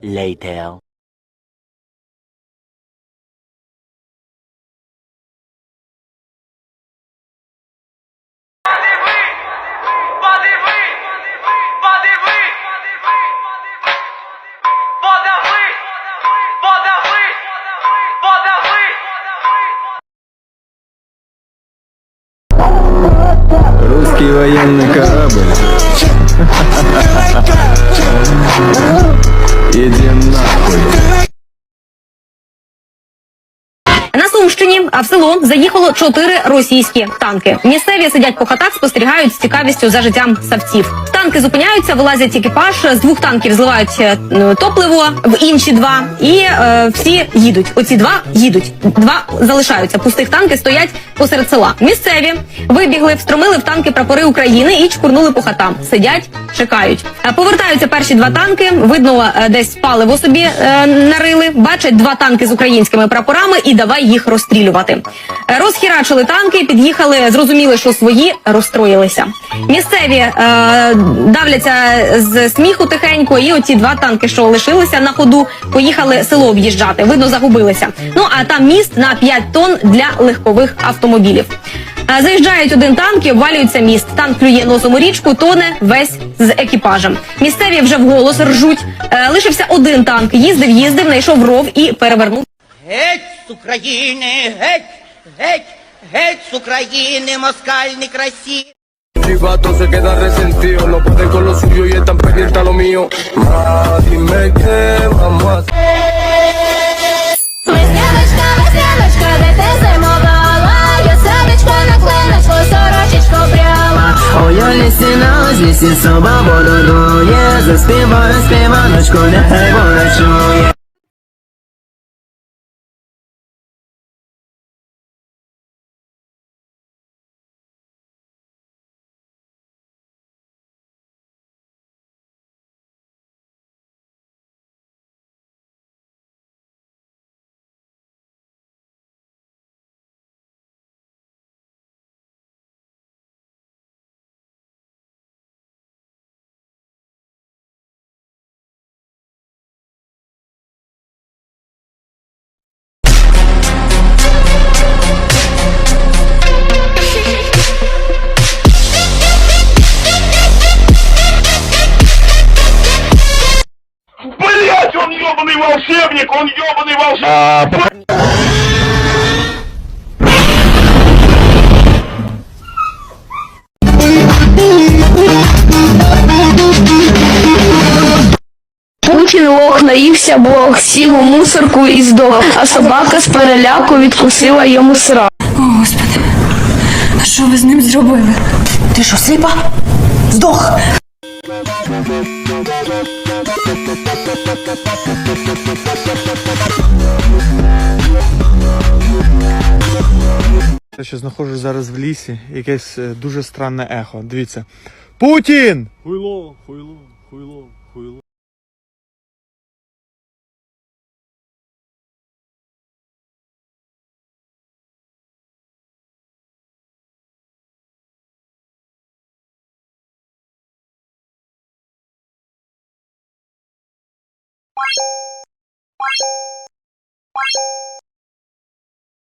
Later. Подиви! Подиви! Подави! Подави! Подави! Русский военный корабль. It's Сумщині а в село заїхало чотири російські танки. Місцеві сидять по хатах, спостерігають з цікавістю за життям савців. Танки зупиняються, вилазять екіпаж. З двох танків зливають е, топливо в інші два, і е, всі їдуть. Оці два їдуть. Два залишаються. Пустих танки стоять посеред села. Місцеві вибігли, встромили в танки прапори України і чкурнули по хатам. Сидять, чекають. Е, Повертаються перші два танки. Видно, е, десь паливо собі е, нарили. Бачать два танки з українськими прапорами і давай їх розстрілювати. Е, Розхірачили танки, під'їхали, зрозуміли, що свої розстроїлися. Місцеві е, давляться з сміху тихенько, і оці два танки, що лишилися на ходу, поїхали село об'їжджати. Видно, загубилися. Ну а там міст на 5 тонн для легкових автомобілів. Е, Заїжджають один танк і обвалюється міст. Танк клює носом у річку, тоне весь з екіпажем. Місцеві вже вголос ржуть. Е, Лишився один танк. Їздив, їздив, знайшов ров і перевернув Геть з України, геть, геть, геть з України, москаль некрасивий. Chivato se queda resentido, no puede con lo suyo y están pendientes a lo mío. Ma, dime qué vamos a hacer. Весняночка, весняночка, де ти зимувала? Я сонечко на клиночку, сорочечку пряла. Ой, я лісіна, з лісі соба бодудує Заспіваю співаночку, нехай вона волшебник, он ебаный волшебник! Путін лох наївся блох, сів у мусорку і здох, а собака з переляку відкусила йому сра. О, Господи, а що ви з ним зробили? Ти що, сліпа? Здох! Я ще знаходжусь зараз в лісі, якесь е, дуже странне ехо. Дивіться. Путін! Хуйло, хуйло, хуйло, хуйло. Bye.